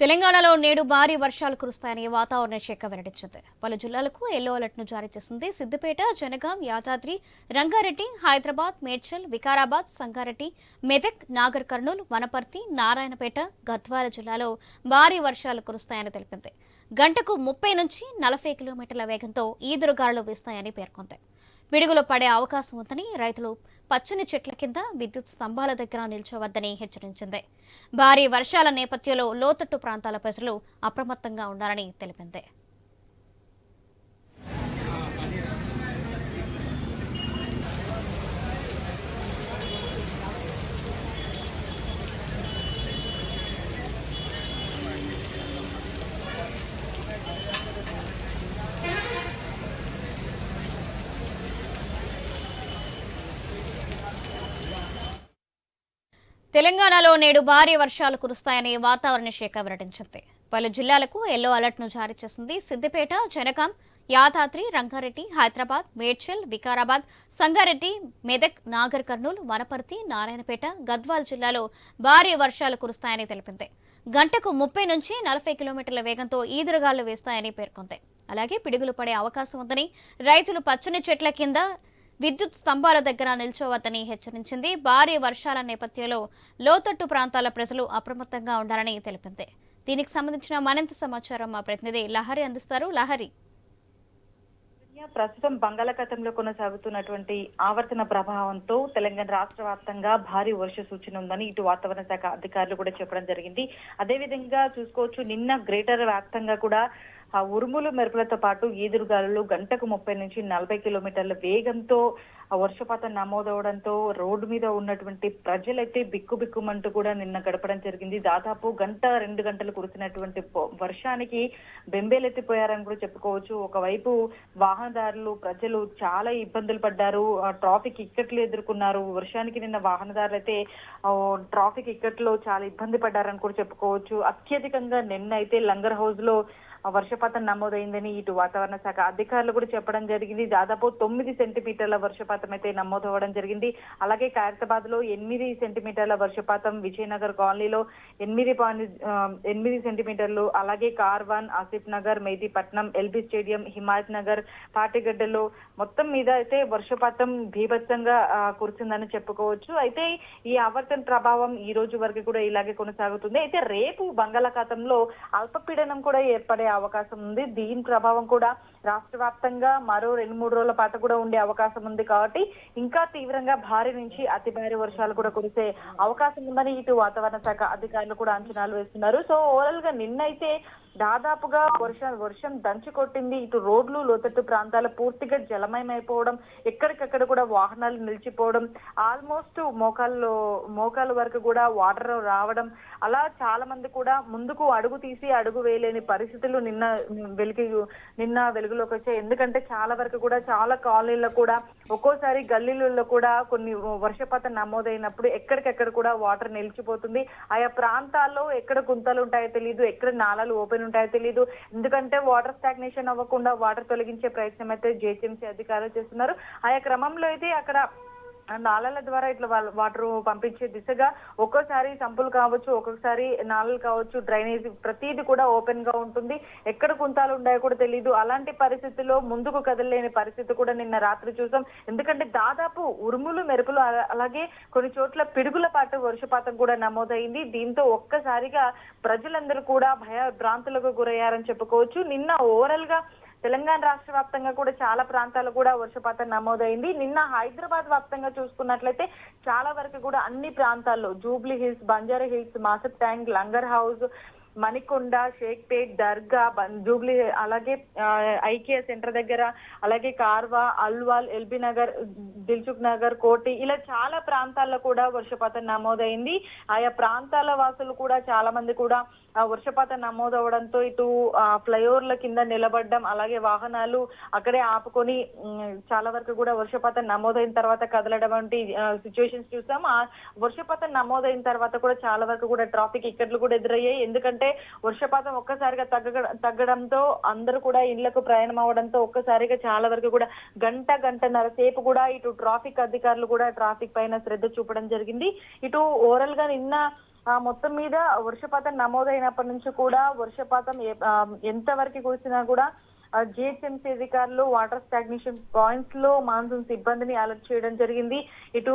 తెలంగాణలో నేడు భారీ వర్షాలు కురుస్తాయని వాతావరణ శాఖ వెల్లడించింది. పలు జిల్లాలకు ఎల్లో అలర్ట్ను జారీ చేసింది సిద్దిపేట జనగాం యాదాద్రి రంగారెడ్డి హైదరాబాద్ మేడ్చల్ వికారాబాద్ సంగారెడ్డి మెదక్ నాగర్ కర్నూలు వనపర్తి నారాయణపేట గద్వాల జిల్లాలో భారీ వర్షాలు కురుస్తాయని తెలిపింది. గంటకు ముప్పై నుంచి నలభై కిలోమీటర్ల వేగంతో ఈదురుగాలు వీస్తాయని పేర్కొంది. పిడుగులు పడే అవకాశం ఉందని రైతులు పచ్చని చెట్ల కింద విద్యుత్ స్తంభాల దగ్గర నిల్చోవద్దని హెచ్చరించింది. భారీ వర్షాల నేపథ్యంలో లోతట్టు ప్రాంతాల ప్రజలు అప్రమత్తంగా ఉండాలని తెలిపింది. తెలంగాణలో నేడు భారీ వర్షాలు కురుస్తాయని వాతావరణ శాఖ వెల్లడించింది పలు జిల్లాలకు ఎల్లో అలర్ట్ను జారీ చేసింది సిద్దిపేట జనకాం యాదాద్రి రంగారెడ్డి హైదరాబాద్ మేడ్చల్ వికారాబాద్ సంగారెడ్డి మెదక్ నాగర్ కర్నూలు వనపర్తి నారాయణపేట గద్వాల్ జిల్లాలో భారీ వర్షాలు కురుస్తాయని తెలిపింది. గంటకు ముప్పై నుంచి నలభై కిలోమీటర్ల వేగంతో ఈదురుగాలు వేస్తాయని పేర్కొంది. అలాగే పిడుగులు పడే అవకాశం ఉందని రైతులు పచ్చని చెట్ల కింద విద్యుత్ స్తంభాల దగ్గర నిల్చోవద్దని హెచ్చరించింది. భారీ వర్షాల నేపథ్యంలో లోతట్టు ప్రాంతాల ప్రజలు అప్రమత్తంగా ఉండాలని తెలిపింది. దీనికి సంబంధించిన మరింత సమాచారం మా ప్రతినిధి లహరి అందిస్తారు. లహరి. ప్రస్తుతం బంగాళాఖాతంలో కొనసాగుతున్నటువంటి ఆవర్తన ప్రభావంతో తెలంగాణ రాష్ట్ర వ్యాప్తంగా భారీ వర్ష సూచన ఉందని ఇటు వాతావరణ శాఖ అధికారులు కూడా చెప్పడం జరిగింది. అదేవిధంగా చూసుకోవచ్చు నిన్న గ్రేటర్ వ్యాప్తంగా కూడా ఆ ఉరుములు మెరుపులతో పాటు ఈదురుగాలులు గంటకు ముప్పై నుంచి నలభై కిలోమీటర్ల వేగంతో ఆ వర్షపాతం నమోదవడంతో రోడ్డు మీద ఉన్నటువంటి ప్రజలైతే బిక్కుబిక్కుమంటూ కూడా నిన్న గడపడం జరిగింది. దాదాపు గంట రెండు గంటలు కురిసినటువంటి వర్షానికి బెంబేలెత్తిపోయారని కూడా చెప్పుకోవచ్చు. ఒకవైపు వాహనదారులు ప్రజలు చాలా ఇబ్బందులు పడ్డారు. ఆ ట్రాఫిక్ ఇక్కట్లు ఎదుర్కొన్నారు. వర్షానికి నిన్న వాహనదారులు అయితే ట్రాఫిక్ ఇక్కట్లో చాలా ఇబ్బంది పడ్డారని కూడా చెప్పుకోవచ్చు. అత్యధికంగా నిన్న అయితే లంగర్ హౌస్లో వర్షపాతం నమోదైందని ఇటు వాతావరణ శాఖ అధికారులు కూడా చెప్పడం జరిగింది. దాదాపు తొమ్మిది సెంటీమీటర్ల వర్షపాతం అయితే నమోదవడం జరిగింది. అలాగే ఖైరతాబాద్లో ఎనిమిది సెంటీమీటర్ల వర్షపాతం విజయనగర్ కాలనీలో ఎనిమిది పాయింట్ ఎనిమిది సెంటీమీటర్లు అలాగే కార్వాన్ ఆసిఫ్ నగర్ మెహదీపట్నం ఎల్బీ స్టేడియం హిమాయత్ నగర్ పాటిగడ్డలో మొత్తం మీద అయితే వర్షపాతం భీభత్సంగా కురిసిందని చెప్పుకోవచ్చు. అయితే ఈ ఆవర్తన ప్రభావం ఈ రోజు వరకు కూడా ఇలాగే కొనసాగుతుంది. అయితే రేపు బంగాళాఖాతంలో అల్పపీడనం కూడా ఏర్పడే అవకాశం ఉంది. దీని ప్రభావం కూడా రాష్ట్ర వ్యాప్తంగా మరో రెండు మూడు రోజుల పాటు కూడా ఉండే అవకాశం ఉంది కాబట్టి ఇంకా తీవ్రంగా భారీ నుంచి అతి భారీ వర్షాలు కూడా కురిసే అవకాశం ఉందని ఇటు వాతావరణ శాఖ అధికారులు కూడా అంచనాలు వేస్తున్నారు. సో ఓవరాల్గా నిన్నైతే దాదాపుగా వర్షం వర్షం దంచి కొట్టింది. ఇటు రోడ్లు లోతట్టు ప్రాంతాలు పూర్తిగా జలమయమైపోవడం ఎక్కడికక్కడ కూడా వాహనాలు నిలిచిపోవడం ఆల్మోస్ట్ మోకాల్లో మోకాల వరకు కూడా వాటర్ రావడం అలా చాలా మంది కూడా ముందుకు అడుగు తీసి అడుగు వేయలేని పరిస్థితులు నిన్న వెలికి నిన్న వెలుగు వెలుగులోకి వచ్చాయి ఎందుకంటే చాలా వరకు కూడా చాలా కాలనీల్లో కూడా ఒక్కోసారి గల్లీలలో కూడా కొన్ని వర్షపాతం నమోదైనప్పుడు ఎక్కడికెక్కడ కూడా వాటర్ నిలిచిపోతుంది. ఆయా ప్రాంతాల్లో ఎక్కడ గుంతలు ఉంటాయో తెలియదు ఎక్కడ నాళాలు ఓపెన్ ఉంటాయో తెలియదు ఎందుకంటే వాటర్ స్టాగ్నేషన్ అవ్వకుండా వాటర్ తొలగించే ప్రయత్నం అయితే జేహెచ్ఎంసీ అధికారులు చేస్తున్నారు. ఆయా క్రమంలో అయితే అక్కడ నాళాల ద్వారా ఇట్లా వాటర్ పంపించే దిశగా ఒక్కోసారి సంపులు కావచ్చు ఒక్కొక్కసారి నాళలు కావచ్చు డ్రైనేజ్ ప్రతిది కూడా ఓపెన్గా ఉంటుంది. ఎక్కడ కుంతాలు ఉన్నాయో కూడా తెలియదు అలాంటి పరిస్థితిలో ముందుకు కదలలేని పరిస్థితి కూడా నిన్న రాత్రి చూసాం. ఎందుకంటే దాదాపు ఉరుములు మెరుపులు అలా- అలాగే కొన్ని చోట్ల పిడుగుల పాటు వర్షపాతం కూడా నమోదైంది. దీంతో ఒక్కసారిగా ప్రజలందరూ కూడా భయ భ్రాంతులకు గురయ్యారని చెప్పుకోవచ్చు. నిన్న ఓవరాల్గా తెలంగాణ రాష్ట్ర వ్యాప్తంగా కూడా చాలా ప్రాంతాలు కూడా వర్షపాతం నమోదైంది. నిన్న హైదరాబాద్ వ్యాప్తంగా చూసుకున్నట్లయితే చాలా వరకు కూడా అన్ని ప్రాంతాల్లో జూబ్లీ హిల్స్ బంజారా హిల్స్ మాసప్ ట్యాంక్ లంగర్ హౌస్ మణికొండ షేక్పేట్ దర్గా బన్- జూబ్లీ అలాగే ఆ, సెంటర్ దగ్గర అలాగే కార్వా అల్వాల్ ఎల్బీ నగర్ దిల్చుక్ నగర్ కోటి ఇలా చాలా ప్రాంతాల్లో కూడా వర్షపాతం నమోదైంది. ఆయా ప్రాంతాల వాసులు కూడా చాలా మంది కూడా వర్షపాతం నమోదవడంతో ఇటు ఫ్లైఓవర్ల కింద నిలబడడం అలాగే వాహనాలు అక్కడే ఆపుకొని చాలా వరకు కూడా వర్షపాతం నమోదైన తర్వాత కదలడం వంటి సిచ్యువేషన్స్ చూసాం. ఆ వర్షపాతం నమోదైన తర్వాత కూడా చాలా వరకు కూడా ట్రాఫిక్ ఇక్కట్లు కూడా ఎదురయ్యాయి. ఎందుకంటే వర్షపాతం ఒక్కసారిగా తగ్గ తగ్గడంతో అందరూ కూడా ఇళ్ళకు ప్రయాణం అవడంతో ఒక్కసారిగా చాలా వరకు కూడా గంట గంటన్నర సేపు కూడా ఇటు ట్రాఫిక్ అధికారులు కూడా ట్రాఫిక్ పైన శ్రద్ధ చూపడం జరిగింది. ఇటు ఓవరాల్గా నిన్న ఆ, మొత్తం మీద వర్షపాతం నమోదైనప్పటి నుంచి కూడా వర్షపాతం ఎంత వరకు కురిసినా కూడా జిహెచ్ఎంసీ అధికారులు వాటర్ స్టాగ్నేషన్ పాయింట్స్లో మాన్సూన్ సిబ్బందిని అలర్ట్ చేయడం జరిగింది. ఇటు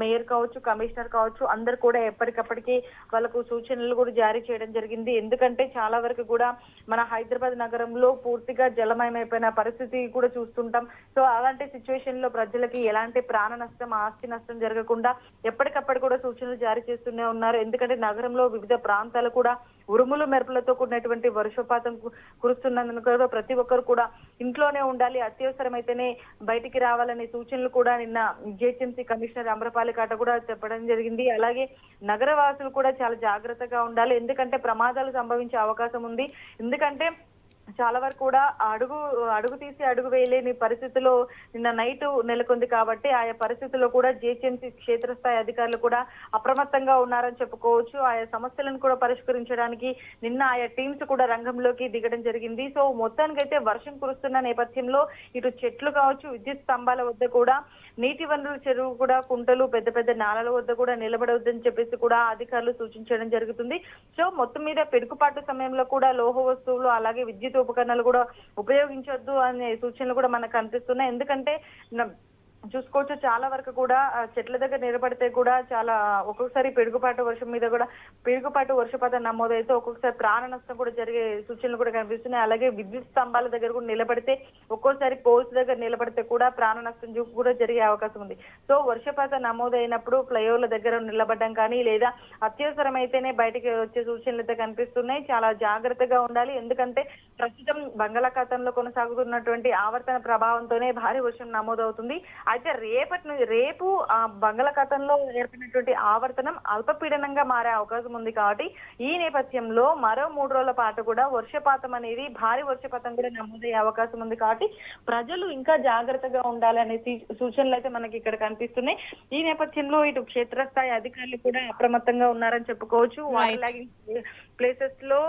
మేయర్ కావచ్చు కమిషనర్ కావచ్చు అందరు కూడా ఎప్పటికప్పటికి వాళ్ళకు సూచనలు కూడా జారీ చేయడం జరిగింది. ఎందుకంటే చాలా వరకు కూడా మన హైదరాబాద్ నగరంలో పూర్తిగా జలమయమైపోయిన పరిస్థితి కూడా చూస్తుంటాం. సో అలాంటి సిచ్యువేషన్లో ప్రజలకి ఎలాంటి ప్రాణ నష్టం ఆస్తి నష్టం జరగకుండా ఎప్పటికప్పుడు కూడా సూచనలు జారీ చేస్తూనే ఉన్నారు. ఎందుకంటే నగరంలో వివిధ ప్రాంతాలు కూడా ఉరుములు మెరుపులతో కూడినటువంటి వర్షపాతం కురుస్తున్నందున కూడా ప్రతి ఒక్కరు కూడా ఇంట్లోనే ఉండాలి. అత్యవసరమైతేనే బయటికి రావాలనే సూచనలు కూడా నిన్న జిహెచ్ఎంసీ కమిషనర్ అమ్రపాలి కాట కూడా చెప్పడం జరిగింది. అలాగే నగర వాసులు కూడా చాలా జాగ్రత్తగా ఉండాలి. ఎందుకంటే ప్రమాదాలు సంభవించే అవకాశం ఉంది. ఎందుకంటే చాలా వరకు కూడా అడుగు అడుగు తీసి అడుగు వేయలేని పరిస్థితిలో నిన్న నైట్ నెలకొంది కాబట్టి ఆయా పరిస్థితుల్లో కూడా జిహెచ్ఎంసీ క్షేత్రస్థాయి అధికారులు కూడా అప్రమత్తంగా ఉన్నారని చెప్పుకోవచ్చు. ఆయా సమస్యలను కూడా పరిష్కరించడానికి నిన్న ఆయా టీమ్స్ కూడా రంగంలోకి దిగడం జరిగింది. సో మొత్తానికైతే వర్షం కురుస్తున్న నేపథ్యంలో ఇటు చెట్లు కావచ్చు విద్యుత్ స్తంభాల వద్ద కూడా నీటి వనరుల చెరువు కూడా కుంటలు పెద్ద పెద్ద నాలల వద్ద కూడా నిలబడవద్దని చెప్పేసి కూడా అధికారులు సూచించడం జరుగుతుంది. సో మొత్తం మీద పెడుకుపాటు సమయంలో కూడా లోహ వస్తువులు అలాగే విద్యుత్ ఉపకరణాలు కూడా ఉపయోగించొద్దు అనే సూచనలు కూడా మనకు కనిపిస్తున్నాయి. ఎందుకంటే చూసుకోవచ్చు. చాలా వరకు కూడా చెట్ల దగ్గర నిలబడితే కూడా చాలా ఒక్కొక్కసారి పిడుగుపాటు వర్షం మీద కూడా పిడుగుపాటు వర్షపాతం నమోదైతే ఒక్కొక్కసారి ప్రాణ నష్టం కూడా జరిగే సూచనలు కూడా కనిపిస్తున్నాయి. అలాగే విద్యుత్ స్తంభాల దగ్గర కూడా నిలబడితే ఒక్కోసారి పోల్స్ దగ్గర నిలబడితే కూడా ప్రాణ నష్టం జు- కూడా జరిగే అవకాశం ఉంది. సో వర్షపాతం నమోదైనప్పుడు ఫ్లైఓవర్ల దగ్గర నిలబడడం కానీ లేదా అత్యవసరమైతేనే బయటికి వచ్చే సూచనలు అయితే కనిపిస్తున్నాయి. చాలా జాగ్రత్తగా ఉండాలి. ఎందుకంటే ప్రస్తుతం బంగాళాఖాతంలో కొనసాగుతున్నటువంటి ఆవర్తన ప్రభావంతోనే భారీ వర్షం నమోదవుతుంది. అయితే రేపటి నుంచి రేపు ఆ బంగాళాఖాతంలో ఏర్పడినటువంటి ఆవర్తనం అల్పపీడనంగా మారే అవకాశం ఉంది కాబట్టి ఈ నేపథ్యంలో మరో మూడు రోజుల పాటు కూడా వర్షపాతం అనేది భారీ వర్షపాతం కూడా నమోదయ్యే అవకాశం ఉంది కాబట్టి ప్రజలు ఇంకా జాగ్రత్తగా ఉండాలనే సూచనలు అయితే మనకి ఇక్కడ కనిపిస్తున్నాయి. ఈ నేపథ్యంలో ఇటు క్షేత్రస్థాయి అధికారులు కూడా అప్రమత్తంగా ఉన్నారని చెప్పుకోవచ్చు. వాటర్ లాగింగ్ ప్లేసెస్లో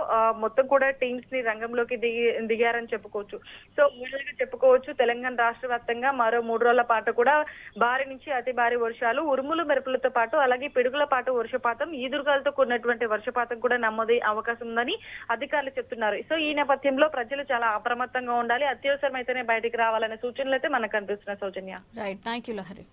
మొత్తం కూడా టీమ్స్ని రంగంలోకి దిగి దిగారని చెప్పుకోవచ్చు. సో ఓవరాల్గా చెప్పుకోవచ్చు తెలంగాణ రాష్ట్ర వ్యాప్తంగా మరో మూడు రోజుల పాటు కూడా భారీ నుంచి అతి భారీ వర్షాలు ఉరుములు మెరుపులతో పాటు అలాగే పిడుగుల పాటు వర్షపాతం ఈదురుగాలతో కూడినటువంటి వర్షపాతం కూడా నమోదయ్యే అవకాశం ఉందని అధికారులు చెప్తున్నారు. సో ఈ నేపథ్యంలో ప్రజలు చాలా అప్రమత్తంగా ఉండాలి. అత్యవసరమైతేనే బయటికి రావాలనే సూచనలు అయితే మనకు కనిపిస్తున్నాయి Soujanya. Right thank you Lahari